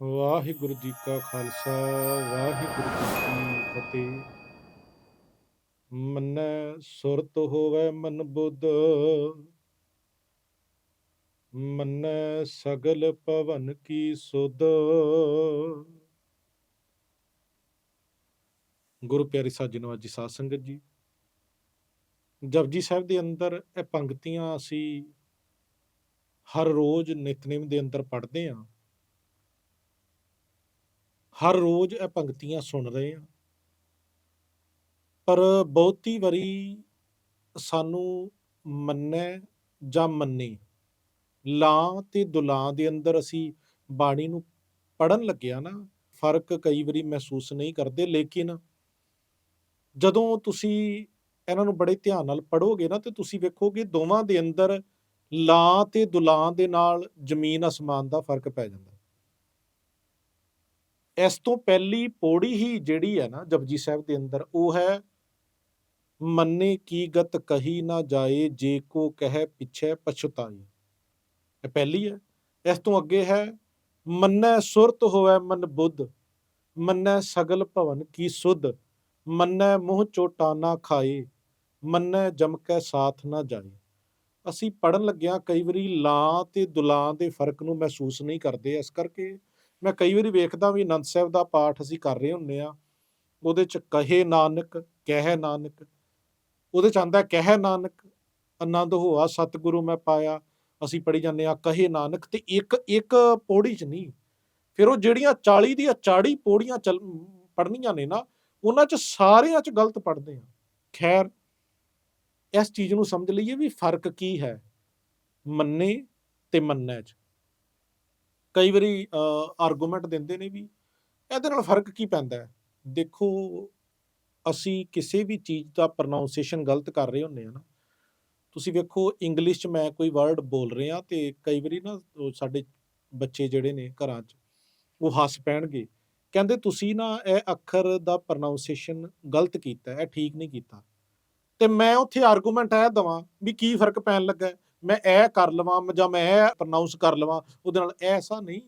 ਵਾਹਿਗੁਰੂ ਜੀ ਕਾ ਖਾਲਸਾ, ਵਾਹਿਗੁਰੂ ਜੀ ਕੀ ਫਤਿਹ। ਮੰਨੈ ਸੁਰਤ ਹੋਵੇ ਮਨ ਬੁੱਧ, ਮੰਨੈ ਸਗਲ ਭਵਨ ਕੀ ਸੁਧ। ਗੁਰੂ ਪਿਆਰੀ ਸਾਜਣੋ ਅੱਜ ਸਾਧ ਸੰਗਤ ਜੀ, ਜਪਜੀ ਸਾਹਿਬ ਦੇ ਅੰਦਰ ਇਹ ਪੰਕਤੀਆਂ ਅਸੀਂ ਹਰ ਰੋਜ਼ ਨਿਤਨੇਮ ਦੇ ਅੰਦਰ ਪੜ੍ਹਦੇ ਹਾਂ। ਹਰ ਰੋਜ਼ ਇਹ ਪੰਕਤੀਆਂ ਸੁਣ ਰਹੇ ਹਾਂ। ਪਰ ਬਹੁਤੀ ਵਾਰੀ ਸਾਨੂੰ ਮੰਨੈ ਜਾਂ ਮੰਨੀ ਲਾਂ ਤੇ ਦੁਲਾਂ ਦੇ ਅੰਦਰ ਅਸੀਂ ਬਾਣੀ ਨੂੰ ਪੜਨ ਲੱਗਿਆ ਨਾ, ਫ਼ਰਕ ਕਈ ਵਾਰੀ ਮਹਿਸੂਸ ਨਹੀਂ ਕਰਦੇ, ਲੇਕਿਨ ਜਦੋਂ ਤੁਸੀਂ ਇਹਨਾਂ ਨੂੰ ਬੜੇ ਧਿਆਨ ਨਾਲ ਪੜੋਗੇ ਨਾ, ਤੇ ਤੁਸੀਂ ਵੇਖੋਗੇ ਦੋਵਾਂ ਦੇ ਅੰਦਰ ਲਾਂ ਤੇ ਦੁਲਾਂ ਦੇ ਨਾਲ ਜ਼ਮੀਨ ਅਸਮਾਨ ਦਾ ਫ਼ਰਕ ਪੈ ਜਾਂਦਾ। ਇਸ ਤੋਂ ਪਹਿਲੀ ਪੌੜੀ ਹੀ ਜਿਹੜੀ ਹੈ ਨਾ ਜਪਜੀ ਸਾਹਿਬ ਦੇ ਅੰਦਰ, ਉਹ ਹੈ, ਮੰਨੇ ਕੀ ਗਤ ਕਹੀ ਨਾ ਜਾਏ, ਜੇ ਕੋ ਕਹੇ ਪਿਛੇ ਪਛਤਾਈ ਇਹ ਪਹਿਲੀ ਹੈ। ਇਸ ਤੋਂ ਅੱਗੇ ਹੈ, ਮੰਨੈ ਸੁਰਤ ਹੋਵੇ ਮਨ ਬੁੱਧ, ਮੰਨੈ ਸਗਲ ਭਵਨ ਕੀ ਸੁਧ, ਮੰਨੈ ਮੂੰਹ ਚੋਟਾ ਨਾ ਖਾਏ, ਮੰਨੈ ਜਮ ਕੈ ਸਾਥ ਨਾ ਜਾਏ। ਅਸੀਂ ਪੜਨ ਲੱਗਿਆਂ ਕਈ ਵਾਰੀ ਲਾਂ ਤੇ ਦੁਲਾਂ ਦੇ ਫ਼ਰਕ ਨੂੰ ਮਹਿਸੂਸ ਨਹੀਂ ਕਰਦੇ, ਇਸ ਕਰਕੇ ਮੈਂ ਕਈ ਵਾਰੀ ਵੇਖਦਾ ਵੀ ਅਨੰਦ ਸਾਹਿਬ ਦਾ ਪਾਠ ਅਸੀਂ ਕਰ ਰਹੇ ਹੁੰਨੇ ਆ ਉਹਦੇ ਚ ਕਹੇ ਨਾਨਕ, ਕਹਿ ਨਾਨਕ, ਉਹਦੇ ਚ ਆਂਦਾ ਕਹਿ ਨਾਨਕ, ਆਨੰਦ ਹੋਆ ਸਤਿਗੁਰੂ ਮੈਂ ਪਾਇਆ, ਅਸੀਂ ਪੜੀ ਜਾਂਦੇ ਆ ਕਹੇ ਨਾਨਕ ਤੇ ਇੱਕ ਇੱਕ ਪੌੜੀ ਚ ਨਹੀਂ, ਫਿਰ ਉਹ ਜਿਹੜੀਆਂ 40 ਦੀਆਂ 40 ਪੌੜੀਆਂ ਚੱਲ ਪੜਨੀਆਂ ਨੇ ਨਾ, ਉਹਨਾਂ ਚ ਸਾਰਿਆਂ ਚ ਗਲਤ ਪੜਦੇ ਆ ਖੈਰ, ਇਸ ਚੀਜ਼ ਨੂੰ ਸਮਝ ਲਈਏ ਵੀ ਫ਼ਰਕ ਕੀ ਹੈ, ਮੰਨੇ ਤੇ ਮੰਨੈ ਚ। ਕਈ ਵਾਰੀ ਆਰਗੂਮੈਂਟ ਦਿੰਦੇ ਨੇ ਵੀ ਇਹਦੇ ਨਾਲ ਫ਼ਰਕ ਕੀ ਪੈਂਦਾ ਹੈ? ਦੇਖੋ, ਅਸੀਂ ਕਿਸੇ ਵੀ ਚੀਜ਼ ਦਾ ਪ੍ਰੋਨਾਂਸੀਏਸ਼ਨ ਗਲਤ ਕਰ ਰਹੇ ਹੁੰਨੇ ਆ ਨਾ, ਤੁਸੀਂ ਵੇਖੋ ਇੰਗਲਿਸ਼ ਚ ਮੈਂ ਕੋਈ ਵਰਡ ਬੋਲ ਰਿਹਾ ਤੇ ਕਈ ਵਾਰੀ ਨਾ ਸਾਡੇ ਬੱਚੇ ਜਿਹੜੇ ਨੇ ਘਰਾਂ 'ਚ, ਉਹ ਹੱਸ ਪੈਣਗੇ। ਕਹਿੰਦੇ ਤੁਸੀਂ ਨਾ ਇਹ ਅੱਖਰ ਦਾ ਪ੍ਰੋਨਾਂਸੀਏਸ਼ਨ ਗਲਤ ਕੀਤਾ, ਇਹ ਠੀਕ ਨਹੀਂ ਕੀਤਾ। ਤੇ ਮੈਂ ਉੱਥੇ ਆਰਗੂਮੈਂਟ ਇਹ ਦਵਾਂ ਵੀ ਕੀ ਫ਼ਰਕ ਪੈਣ ਲੱਗਾ ਮੈਂ ਇਹ ਕਰ ਲਵਾਂ ਜਾਂ ਮੈਂ ਇਹ ਪ੍ਰੋਨਾਂਸ ਕਰ ਲਵਾਂ, ਉਹਦੇ ਨਾਲ ਐਸਾ ਨਹੀਂ,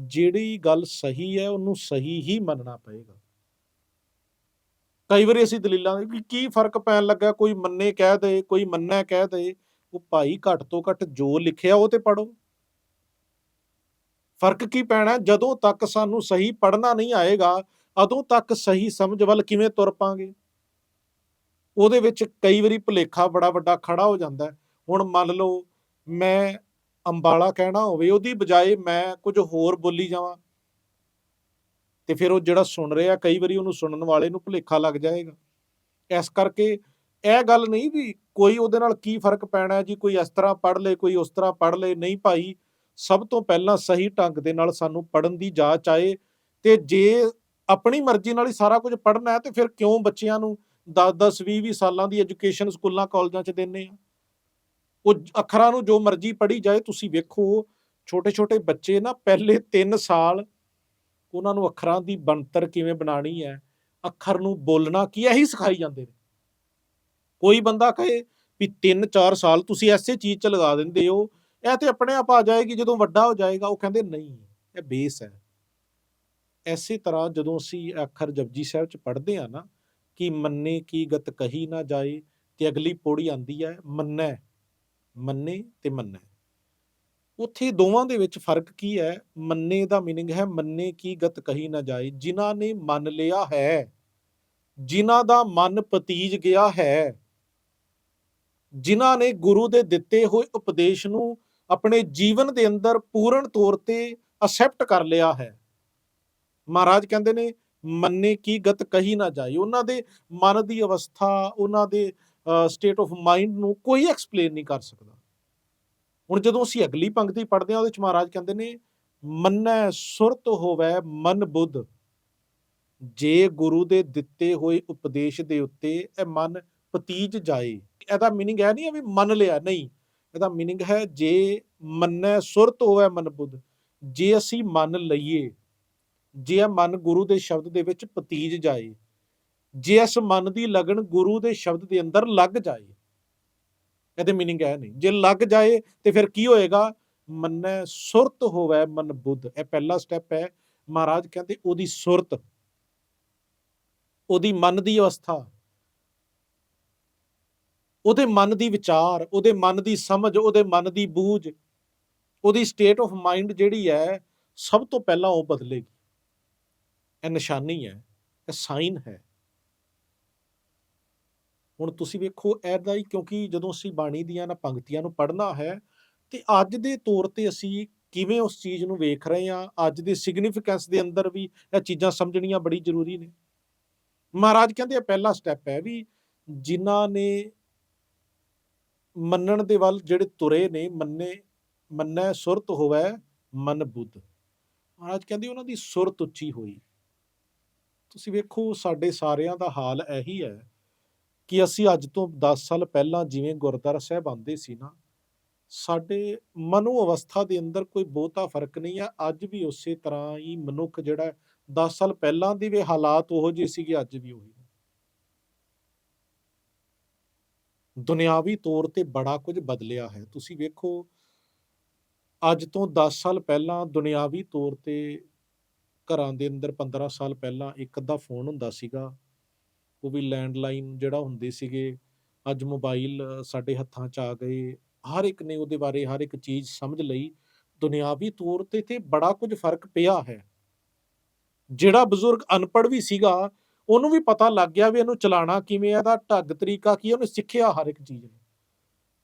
ਜਿਹੜੀ ਗੱਲ ਸਹੀ ਹੈ, ਉਹਨੂੰ ਸਹੀ ਹੀ ਮੰਨਣਾ ਪਏਗਾ। ਕਈ ਵਾਰੀ ਅਸੀਂ ਦਲੀਲਾਂ ਵੀ ਕੀ ਫ਼ਰਕ ਪੈਣ ਲੱਗਾ? ਕੋਈ ਮੰਨੇ ਕਹਿ ਦੇ, ਕੋਈ ਮੰਨੈ ਕਹਿ ਦੇ, ਉਹ ਭਾਈ ਘੱਟ ਤੋਂ ਘੱਟ ਜੋ ਲਿਖਿਆ, ਉਹ ਤੇ ਪੜੋ ਫ਼ਰਕ ਕੀ ਪੈਣਾ? ਜਦੋਂ ਤੱਕ ਸਾਨੂੰ ਸਹੀ ਪੜਨਾ ਨਹੀਂ ਆਏਗਾ, ਉਦੋਂ ਤੱਕ ਸਹੀ ਸਮਝ ਵੱਲ ਕਿਵੇਂ ਤੁਰ ਪਾਂਗੇ? ਉਹਦੇ ਵਿੱਚ ਕਈ ਵਾਰੀ ਭੁਲੇਖਾ ਬੜਾ ਵੱਡਾ ਖੜਾ ਹੋ ਜਾਂਦਾ ਹੈ। ਹੁਣ ਮੰਨ ਲਓ ਮੈਂ ਅੰਬਾਲਾ ਕਹਿਣਾ ਹੋਵੇ, ਉਹਦੀ ਬਜਾਏ ਮੈਂ ਕੁਝ ਹੋਰ ਬੋਲੀ ਜਾਵਾਂ। ਤੇ ਫਿਰ ਉਹ ਜਿਹੜਾ ਸੁਣ ਰਿਹਾ, ਕਈ ਵਾਰੀ ਉਹਨੂੰ ਸੁਣਨ ਵਾਲੇ ਨੂੰ ਭੁਲੇਖਾ ਲੱਗ ਜਾਏਗਾ। ਇਸ ਕਰਕੇ ਇਹ ਗੱਲ ਨਹੀਂ ਵੀ ਕੋਈ ਉਹਦੇ ਨਾਲ ਕੀ ਫ਼ਰਕ ਪੈਣਾ ਜੀ, ਕੋਈ ਇਸ ਤਰ੍ਹਾਂ ਪੜ੍ਹ ਲੇ, ਕੋਈ ਉਸ ਤਰ੍ਹਾਂ ਪੜ੍ਹ ਲੇ। ਨਹੀਂ ਭਾਈ, ਸਭ ਤੋਂ ਪਹਿਲਾਂ ਸਹੀ ਢੰਗ ਦੇ ਨਾਲ ਸਾਨੂੰ ਪੜਨ ਦੀ ਜਾਚ ਆਏ ਤੇ ਜੇ ਆਪਣੀ ਮਰਜ਼ੀ ਨਾਲ ਹੀ ਸਾਰਾ ਕੁਝ ਪੜਨਾ ਹੈ ਤੇ ਫਿਰ ਕਿਉਂ ਬੱਚਿਆਂ ਨੂੰ 10-10 20-20 ਸਾਲਾਂ ਦੀ ਐਜੂਕੇਸ਼ਨ ਸਕੂਲਾਂ, ਕਾਲਜਾਂ 'ਚ ਦਿੰਨੇ ਆ? ਉਹ ਅੱਖਰਾਂ ਨੂੰ ਜੋ ਮਰਜ਼ੀ ਪੜ੍ਹੀ ਜਾਏ, ਤੁਸੀਂ ਵੇਖੋ, ਛੋਟੇ-ਛੋਟੇ ਬੱਚੇ ਨਾ ਪਹਿਲੇ 3 ਸਾਲ ਉਹਨਾਂ ਨੂੰ ਅੱਖਰਾਂ ਦੀ ਬਣਤਰ ਕਿਵੇਂ ਬਣਾਣੀ ਹੈ, ਅੱਖਰ ਨੂੰ ਬੋਲਣਾ ਕੀ ਇਹੀ ਸਿਖਾਈ ਜਾਂਦੇ ਨੇ। ਕੋਈ ਬੰਦਾ ਕਹੇ ਵੀ 3-4 ਸਾਲ ਤੁਸੀਂ ਐਸੇ ਚੀਜ਼ 'ਚ ਲਗਾ ਦਿੰਦੇ ਹੋ, ਇਹ ਤੇ ਆਪਣੇ ਆਪ ਆ ਜਾਏਗੀ, ਜਦੋਂ ਵੱਡਾ ਹੋ ਜਾਏਗਾ, ਉਹ ਕਹਿੰਦੇ ਨਹੀਂ, ਇਹ ਬੇਸ ਹੈ। ਐਸੇ ਤਰ੍ਹਾਂ ਜਦੋਂ ਅਸੀਂ ਅੱਖਰ ਜਪਜੀ ਸਾਹਿਬ 'ਚ ਪੜ੍ਹਦੇ ਆ ਨਾ, ਕਿ ਮੰਨੇ ਕੀ ਗਤ ਕਹੀ ਨਾ ਜਾਏ, ਤੇ ਅਗਲੀ ਪੌੜੀ ਆਂਦੀ ਹੈ, ਮੰਨੈ। ਮੰਨੇ ਤੇ ਮੰਨੈ ਉੱਥੇ ਦੋਵਾਂ ਦੇ ਵਿੱਚ ਫਰਕ ਕੀ ਹੈ ਮੰਨੇ ਦਾ मीनिंग ਹੈ ਮੰਨੇ ਕੀ ਗਤ ਕਹੀ ਨਾ ਜਾਏ ਜਿਨ੍ਹਾਂ ਨੇ ਮੰਨ ਲਿਆ ਹੈ ਜਿਨ੍ਹਾਂ ਦਾ ਮਨ ਪਤੀਜ ਗਿਆ ਹੈ ਜਿਨ੍ਹਾਂ ਨੇ ਗੁਰੂ ਦੇ ਦਿੱਤੇ ਹੋਏ ਉਪਦੇਸ਼ ਨੂੰ ਆਪਣੇ ਜੀਵਨ ਦੇ ਅੰਦਰ ਪੂਰਨ ਤੌਰ ਤੇ ਅਸੈਪਟ ਕਰ ਲਿਆ ਹੈ ਮਹਾਰਾਜ ਕਹਿੰਦੇ ਨੇ ਮੰਨੇ ਕੀ ਗਤ ਕਹੀ ਨਾ ਜਾਏ ਉਹਨਾਂ ਦੇ ਮਨ ਦੀ ਅਵਸਥਾ ਉਹਨਾਂ ਦੇ ਸਟੇਟ ਆਫ ਮਾਈਂਡ ਨੂੰ ਕੋਈ ਐਕਸਪਲੇਨ ਨਹੀਂ ਕਰ ਸਕਦਾ ਹੁਣ ਜਦੋਂ ਅਸੀਂ ਅਗਲੀ ਪੰਕਤੀ ਪੜ੍ਹਦੇ ਹਾਂ ਉਹਦੇ ਚ ਮਹਾਰਾਜ ਕਹਿੰਦੇ ਨੇ ਮੰਨੈ ਸੁਰਤ ਹੋਵੇ ਮਨ ਬੁੱਧ ਜੇ ਗੁਰੂ ਦੇ ਦਿੱਤੇ ਹੋਏ ਉਪਦੇਸ਼ ਦੇ ਉੱਤੇ ਇਹ ਮਨ ਪਤੀਜ ਜਾਏ ਇਹਦਾ मीनिंग ਹੈ ਨਹੀਂ ਵੀ ਮੰਨ ਲਿਆ ਨਹੀਂ ਇਹਦਾ मीनिंग ਹੈ ਜੇ ਮੰਨੈ ਸੁਰਤ ਹੋਵੇ ਮਨ ਬੁੱਧ ਜੇ ਅਸੀਂ ਮੰਨ ਲਈਏ ਜੇ ਇਹ ਮਨ ਗੁਰੂ ਦੇ ਸ਼ਬਦ ਦੇ ਵਿੱਚ ਪਤੀਜ ਜਾਏ ਜੇ ਇਸ ਮਨ ਦੀ ਲਗਨ ਗੁਰੂ ਦੇ ਸ਼ਬਦ ਦੇ ਅੰਦਰ ਲੱਗ ਜਾਏ ਇਹਦੇ मीनिंग ਹੈ ਨਹੀਂ ਜੇ ਲੱਗ ਜਾਏ ਤੇ ਫਿਰ ਕੀ ਹੋਏਗਾ ਮੰਨੈ ਸੁਰਤ ਹੋਵੈ ਮਨ ਬੁੱਧ ਇਹ ਪਹਿਲਾ ਸਟੈਪ ਹੈ ਮਹਾਰਾਜ ਕਹਿੰਦੇ ਉਹਦੀ ਸੁਰਤ ਉਹਦੀ ਮਨ ਦੀ ਅਵਸਥਾ ਉਹਦੇ ਮਨ ਦੀ ਵਿਚਾਰ ਉਹਦੇ ਮਨ ਦੀ ਸਮਝ ਉਹਦੇ ਮਨ ਦੀ ਬੂਝ ਉਹਦੀ ਸਟੇਟ ਆਫ ਮਾਈਂਡ ਜਿਹੜੀ ਹੈ ਸਭ ਤੋਂ ਪਹਿਲਾਂ ਉਹ ਬਦਲੇਗੀ ਇਹ ਨਿਸ਼ਾਨੀ ਹੈ ਇਹ ਸਾਈਨ ਹੈ ਹੁਣ ਤੁਸੀਂ ਵੇਖੋ ਇਹਦਾ ਹੀ ਕਿਉਂਕਿ ਜਦੋਂ ਅਸੀਂ ਬਾਣੀ ਦੀਆਂ ਨਾ ਪੰਕਤੀਆਂ ਨੂੰ ਪੜ੍ਹਨਾ ਹੈ ਤੇ ਅੱਜ ਦੇ ਤੌਰ ਤੇ ਅਸੀਂ ਕਿਵੇਂ ਉਸ ਚੀਜ਼ ਨੂੰ ਵੇਖ ਰਹੇ ਹਾਂ, ਅੱਜ ਦੇ ਸਿਗਨੀਫੀਕੈਂਸ ਦੇ ਅੰਦਰ ਵੀ ਇਹ ਚੀਜ਼ਾਂ ਸਮਝਣੀਆਂ ਬੜੀ ਜ਼ਰੂਰੀ ਨੇ। ਮਹਾਰਾਜ ਕਹਿੰਦੇ ਇਹ ਪਹਿਲਾ ਸਟੈਪ ਹੈ ਵੀ ਜਿਨ੍ਹਾਂ ਨੇ ਮੰਨਣ ਦੇ ਵੱਲ ਜਿਹੜੇ ਤੁਰੇ ਨੇ, ਮੰਨੇ, ਮੰਨੈ ਸੁਰਤ ਹੋਵੇ ਮਨ ਬੁੱਧ। ਮਹਾਰਾਜ ਕਹਿੰਦੇ ਉਹਨਾਂ ਦੀ ਸੁਰਤ ਉੱਚੀ ਹੋਈ। ਤੁਸੀਂ ਵੇਖੋ ਸਾਡੇ ਸਾਰਿਆਂ ਦਾ ਹਾਲ ਇਹੀ ਹੈ ਕਿ ਅਸੀਂ ਅੱਜ ਤੋਂ 10 ਸਾਲ ਪਹਿਲਾਂ ਜਿਵੇਂ ਗੁਰਦੁਆਰਾ ਸਾਹਿਬ ਆਉਂਦੇ ਸੀ ਨਾ ਸਾਡੇ ਮਨੋ ਅਵਸਥਾ ਦੇ ਅੰਦਰ ਕੋਈ ਬਹੁਤਾ ਫ਼ਰਕ ਨਹੀਂ ਹੈ ਅੱਜ ਵੀ ਉਸੇ ਤਰ੍ਹਾਂ ਹੀ ਮਨੁੱਖ ਜਿਹੜਾ ਹੈ, 10 ਸਾਲ ਪਹਿਲਾਂ ਦੇ ਵੀ ਹਾਲਾਤ ਉਹੋ ਜਿਹੇ ਸੀਗੇ ਅੱਜ ਵੀ ਉਹੀ ਦੁਨਿਆਵੀ ਤੌਰ ਤੇ ਬੜਾ ਕੁਝ ਬਦਲਿਆ ਹੈ। ਤੁਸੀਂ ਵੇਖੋ ਅੱਜ ਤੋਂ 10 ਸਾਲ ਪਹਿਲਾਂ ਦੁਨਿਆਵੀ ਤੌਰ ਤੇ ਘਰਾਂ ਦੇ ਅੰਦਰ 15 ਸਾਲ ਪਹਿਲਾਂ ਇੱਕ ਅੱਧਾ ਫੋਨ ਹੁੰਦਾ ਸੀਗਾ। ਉਹ ਵੀ ਲੈਂਡਲਾਈਨ ਜਿਹੜਾ ਹੁੰਦੇ ਸੀਗੇ, ਅੱਜ ਮੋਬਾਈਲ ਸਾਡੇ ਹੱਥਾਂ 'ਚ ਆ ਗਏ। ਹਰ ਇੱਕ ਨੇ ਉਹਦੇ ਬਾਰੇ ਹਰ ਇੱਕ ਚੀਜ਼ ਸਮਝ ਲਈ। ਦੁਨਿਆਵੀ ਤੌਰ ਤੇ ਤੇ ਬੜਾ ਕੁਝ ਫ਼ਰਕ ਪਿਆ ਹੈ। ਜਿਹੜਾ ਬਜ਼ੁਰਗ ਅਨਪੜ੍ਹ ਵੀ ਸੀਗਾ, ਉਹਨੂੰ ਵੀ ਪਤਾ ਲੱਗ ਗਿਆ ਵੀ ਇਹਨੂੰ ਚਲਾਉਣਾ ਕਿਵੇਂ ਹੈ ਇਹਦਾ ਢੱਗ, ਤਰੀਕਾ ਕੀ ਉਹਨੇ ਸਿੱਖਿਆ ਹਰ ਇੱਕ ਚੀਜ਼ ਨੂੰ।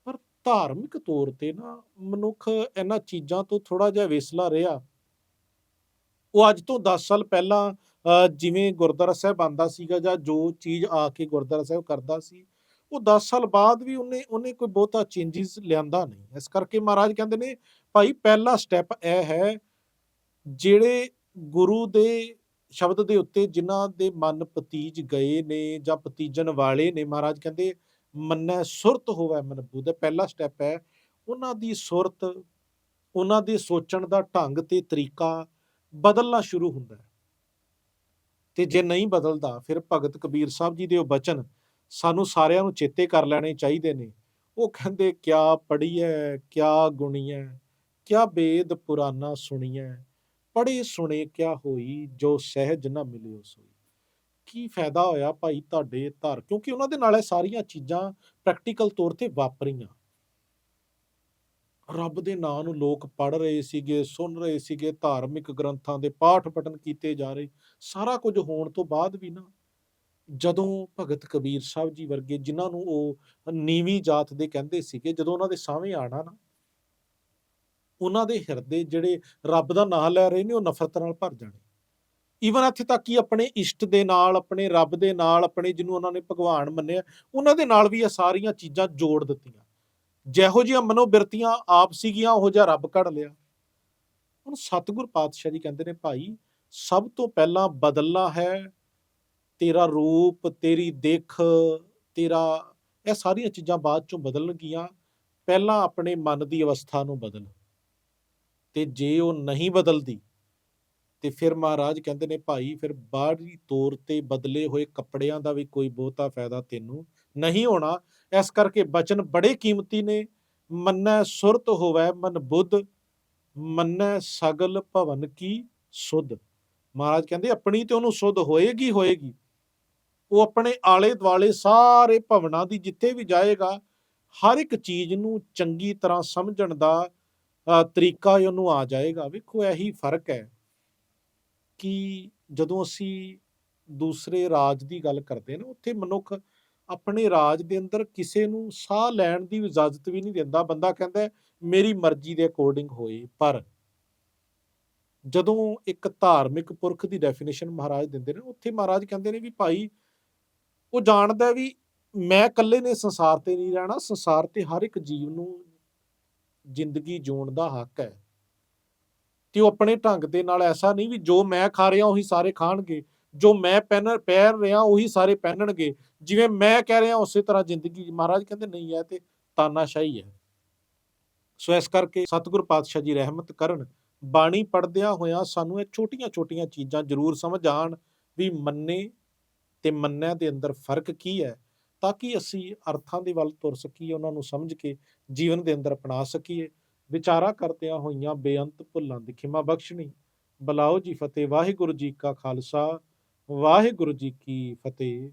ਪਰ ਧਾਰਮਿਕ ਤੌਰ ਤੇ ਨਾ ਮਨੁੱਖ ਇਹਨਾਂ ਚੀਜ਼ਾਂ ਤੋਂ ਥੋੜਾ ਜਿਹਾ ਵੇਸਲਾ ਰਿਹਾ। ਉਹ ਅੱਜ ਤੋਂ 10 ਸਾਲ ਪਹਿਲਾਂ ਜਿਵੇਂ ਗੁਰਦੁਆਰਾ ਸਾਹਿਬ ਆਂਦਾ ਸੀਗਾ ਜਾਂ ਜੋ ਚੀਜ਼ ਆ ਕੇ ਗੁਰਦੁਆਰਾ ਸਾਹਿਬ ਕਰਦਾ ਸੀ, ਉਹ 10 ਸਾਲ ਬਾਅਦ ਵੀ ਉਹਨੇ ਉਹਨੇ ਕੋਈ ਬਹੁਤਾ ਚੇਂਜਸ ਲਿਆਂਦਾ ਨਹੀਂ। ਇਸ ਕਰਕੇ ਮਹਾਰਾਜ ਕਹਿੰਦੇ ਨੇ, ਭਾਈ ਪਹਿਲਾ ਸਟੈਪ ਇਹ ਹੈ, ਜਿਹੜੇ ਗੁਰੂ ਦੇ ਸ਼ਬਦ ਦੇ ਉੱਤੇ ਜਿਨ੍ਹਾਂ ਦੇ ਮਨ ਪਤੀਜ ਗਏ ਨੇ ਜਾਂ ਪਤੀਜਣ ਵਾਲੇ ਨੇ, ਮਹਾਰਾਜ ਕਹਿੰਦੇ, ਮੰਨੈ ਸੁਰਤ ਹੋਵੇ ਮਨ ਦਾ ਪਹਿਲਾ ਸਟੈਪ ਹੈ। ਉਹਨਾਂ ਦੀ ਸੁਰਤ, ਉਹਨਾਂ ਦੇ ਸੋਚਣ ਦਾ ਢੰਗ ਤੇ ਤਰੀਕਾ ਬਦਲਣਾ ਸ਼ੁਰੂ ਹੁੰਦਾ ਹੈ। ਤੇ ਜੇ ਨਹੀਂ ਬਦਲਦਾ, ਫਿਰ ਭਗਤ ਕਬੀਰ ਸਾਹਿਬ ਜੀ ਦੇ ਉਹ ਬਚਨ ਸਾਨੂੰ ਸਾਰਿਆਂ ਨੂੰ ਚੇਤੇ ਕਰ ਲੈਣੇ ਚਾਹੀਦੇ ਨੇ। ਉਹ ਕਹਿੰਦੇ, ਕਿਆ ਪੜੀਐ ਕਿਆ ਗੁਣੀਐ, ਕਿਆ ਬੇਦ ਪੁਰਾਨਾ ਸੁਣੀਐ ਪੜੇ ਸੁਣੇ ਕਿਆ ਹੋਈ, ਜੋ ਸਹਿਜ ਨਾ ਮਿਲਿਓ ਸੋਈ। ਕੀ ਫਾਇਦਾ ਹੋਇਆ ਭਾਈ ਤੁਹਾਡੇ ਧਰ? ਕਿਉਂਕਿ ਉਹਨਾਂ ਦੇ ਨਾਲ ਇਹ ਸਾਰੀਆਂ ਚੀਜ਼ਾਂ ਪ੍ਰੈਕਟੀਕਲ ਤੌਰ ਤੇ ਵਾਪਰੀਆਂ। ਰੱਬ ਦੇ ਨਾਂ ਨੂੰ ਲੋਕ ਪੜ ਰਹੇ ਸੀਗੇ, ਸੁਣ ਰਹੇ ਸੀਗੇ, ਧਾਰਮਿਕ ਗ੍ਰੰਥਾਂ ਦੇ ਪਾਠ ਪਠਨ ਕੀਤੇ ਜਾ ਰਹੇ, ਸਾਰਾ ਕੁਝ ਹੋਣ ਤੋਂ ਬਾਅਦ ਵੀ ਨਾ ਜਦੋਂ ਭਗਤ ਕਬੀਰ ਸਾਹਿਬ ਜੀ ਵਰਗੇ ਜਿਨ੍ਹਾਂ ਨੂੰ ਉਹ ਨੀਵੀਂ ਜਾਤ ਦੇ ਕਹਿੰਦੇ ਸੀਗੇ, ਜਦੋਂ ਉਹਨਾਂ ਦੇ ਸਾਹਮਣੇ ਆਣਾ ਨਾ ਉਹਨਾਂ ਦੇ ਹਿਰਦੇ ਜਿਹੜੇ ਰੱਬ ਦਾ ਨਾਮ ਲੈ ਰਹੇ ਨੇ, ਉਹ ਨਫ਼ਰਤ ਨਾਲ ਭਰ ਜਾਣੇ। ਈਵਨ ਇੱਥੇ ਤੱਕ ਕਿ ਆਪਣੇ ਇਸ਼ਟ ਦੇ ਨਾਲ, ਆਪਣੇ ਰੱਬ ਦੇ ਨਾਲ, ਆਪਣੇ ਜਿਹਨੂੰ ਉਹਨਾਂ ਨੇ ਭਗਵਾਨ ਮੰਨਿਆ, ਉਹਨਾਂ ਦੇ ਨਾਲ ਵੀ ਇਹ ਸਾਰੀਆਂ ਚੀਜ਼ਾਂ ਜੋੜ ਦਿੱਤੀਆਂ। ਜਿਹੋ ਜਿਹੀਆਂ ਮਨੋਬਿਰਤੀਆਂ ਆਪ ਸੀਗੀਆਂ, ਉਹ ਜਿਹਾ ਰੱਬ ਕੱਢ ਲਿਆ। ਹੁਣ ਸਤਿਗੁਰ ਪਾਤਸ਼ਾਹ ਜੀ ਕਹਿੰਦੇ ਨੇ, ਭਾਈ, ਸਭ ਤੋਂ ਪਹਿਲਾਂ ਬਦਲਣਾ ਹੈ। ਤੇਰਾ ਰੂਪ, ਤੇਰੀ ਦੇਖ, ਤੇਰਾ, ਇਹ ਸਾਰੀਆਂ ਚੀਜ਼ਾਂ ਬਾਅਦ ਚੋਂ ਬਦਲਣਗੀਆਂ। ਪਹਿਲਾਂ ਆਪਣੇ ਮਨ ਦੀ ਅਵਸਥਾ ਨੂੰ ਬਦਲ। ਤੇ ਜੇ ਉਹ ਨਹੀਂ ਬਦਲਦੀ, ਤੇ ਫਿਰ ਮਹਾਰਾਜ ਕਹਿੰਦੇ ਨੇ, ਭਾਈ, ਫਿਰ ਬਾਹਰੀ ਤੌਰ ਤੇ ਬਦਲੇ ਹੋਏ ਕੱਪੜਿਆਂ ਦਾ ਵੀ ਕੋਈ ਬਹੁਤਾ ਫਾਇਦਾ ਤੈਨੂੰ ਨਹੀਂ ਹੋਣਾ। ਇਸ ਕਰਕੇ ਬਚਨ ਬੜੇ ਕੀਮਤੀ ਨੇ। ਮੰਨੈ ਸੁਰਤ ਹੋਵੈ ਮਨ ਬੁੱਧ ਮੰਨੈ ਸਗਲ ਭਵਨ ਕੀ ਸੁਧ। ਮਹਾਰਾਜ ਕਹਿੰਦੇ ਆਪਣੀ ਤੇ ਉਹਨੂੰ ਸੁਧ ਹੋਏਗੀ ਹੋਏਗੀ। ਉਹ ਆਪਣੇ ਆਲੇ ਦੁਆਲੇ ਸਾਰੇ ਭਵਨਾਂ ਦੀ ਜਿੱਥੇ ਵੀ ਜਾਏਗਾ ਹਰ ਇੱਕ ਚੀਜ਼ ਨੂੰ ਚੰਗੀ ਤਰ੍ਹਾਂ ਸਮਝਣ ਦਾ ਅ, ਤਰੀਕਾ ਉਹਨੂੰ ਆ ਜਾਏਗਾ। ਵੇਖੋ ਇਹੀ ਫ਼ਰਕ ਹੈ ਕਿ ਜਦੋਂ ਅਸੀਂ ਦੂਸਰੇ ਰਾਜ ਦੀ ਗੱਲ ਕਰਦੇ ਨਾ ਉੱਥੇ ਮਨੁੱਖ ਆਪਣੇ ਰਾਜ ਦੇ ਅੰਦਰ ਕਿਸੇ ਨੂੰ ਸਾਹ ਲੈਣ ਦੀ ਇਜਾਜ਼ਤ ਵੀ ਨਹੀਂ ਦਿੰਦਾ। ਬੰਦਾ ਕਹਿੰਦਾ, ਮੇਰੀ ਮਰਜ਼ੀ ਦੇ ਅਕੋਰਡਿੰਗ ਹੋਏ। ਪਰ ਜਦੋਂ ਇੱਕ ਧਾਰਮਿਕ ਪੁਰਖ ਦੀ ਡੈਫੀਨੇਸ਼ਨ ਮਹਾਰਾਜ ਦਿੰਦੇ ਨੇ, ਉੱਥੇ ਮਹਾਰਾਜ ਕਹਿੰਦੇ ਨੇ ਵੀ ਭਾਈ, ਉਹ ਜਾਣਦਾ ਵੀ ਮੈਂ ਇਕੱਲੇ ਨੇ ਸੰਸਾਰ ਤੇ ਨਹੀਂ ਰਹਿਣਾ। ਸੰਸਾਰ ਤੇ ਹਰ ਇੱਕ ਜੀਵ ਨੂੰ ਜ਼ਿੰਦਗੀ ਜਿਉਣ ਦਾ ਹੱਕ ਹੈ। ਤੇ ਉਹ ਆਪਣੇ ਢੰਗ ਦੇ ਨਾਲ ਐਸਾ ਨਹੀਂ ਵੀ ਜੋ ਮੈਂ ਖਾ ਰਿਹਾ ਉਹੀ ਸਾਰੇ ਖਾਣਗੇ। ਜੋ ਮੈਂ ਪਹਿਨ ਪਹਿਨ ਰਿਹਾ, ਉਹੀ ਸਾਰੇ ਪਹਿਨਣਗੇ। ਜਿਵੇਂ ਮੈਂ ਕਹਿ ਰਿਹਾ, ਉਸੇ ਤਰ੍ਹਾਂ ਜ਼ਿੰਦਗੀ ਮਹਾਰਾਜ ਕਹਿੰਦੇ, ਨਹੀਂ ਹੈ ਤੇ ਤਾਨਾਸ਼ਾਹੀ ਹੈ। ਸੋ ਇਸ ਕਰਕੇ ਸਤਿਗੁਰ ਪਾਤਸ਼ਾਹ ਜੀ ਰਹਿਮਤ ਕਰਨ। ਬਾਣੀ ਪੜਦਿਆਂ ਹੋਇਆਂ ਸਾਨੂੰ ਇਹ ਛੋਟੀਆਂ-ਛੋਟੀਆਂ ਚੀਜ਼ਾਂ ਜ਼ਰੂਰ ਸਮਝ ਆਣ ਵੀ ਮੰਨੇ ਤੇ ਮੰਨਿਆ ਦੇ ਅੰਦਰ ਫ਼ਰਕ ਕੀ ਹੈ, ਤਾਂ ਕਿ ਅਸੀਂ ਅਰਥਾਂ ਦੇ ਵੱਲ ਤੁਰ ਸਕੀਏ, ਉਹਨਾਂ ਨੂੰ ਸਮਝ ਕੇ ਜੀਵਨ ਦੇ ਅੰਦਰ ਅਪਣਾ ਸਕੀਏ। ਵਿਚਾਰਾ ਕਰਦਿਆਂ ਹੋਈਆਂ ਬੇਅੰਤ ਭੁੱਲਾਂ ਦੀ ਖਿਮਾ ਬਖਸ਼ਣੀ। ਬੁਲਾਓ ਜੀ ਫਤਿਹ, ਵਾਹਿਗੁਰੂ ਜੀ ਕਾ ਖਾਲਸਾ। ਵਾਹਿਗੁਰੂ ਜੀ ਕੀ ਫਤਿਹ।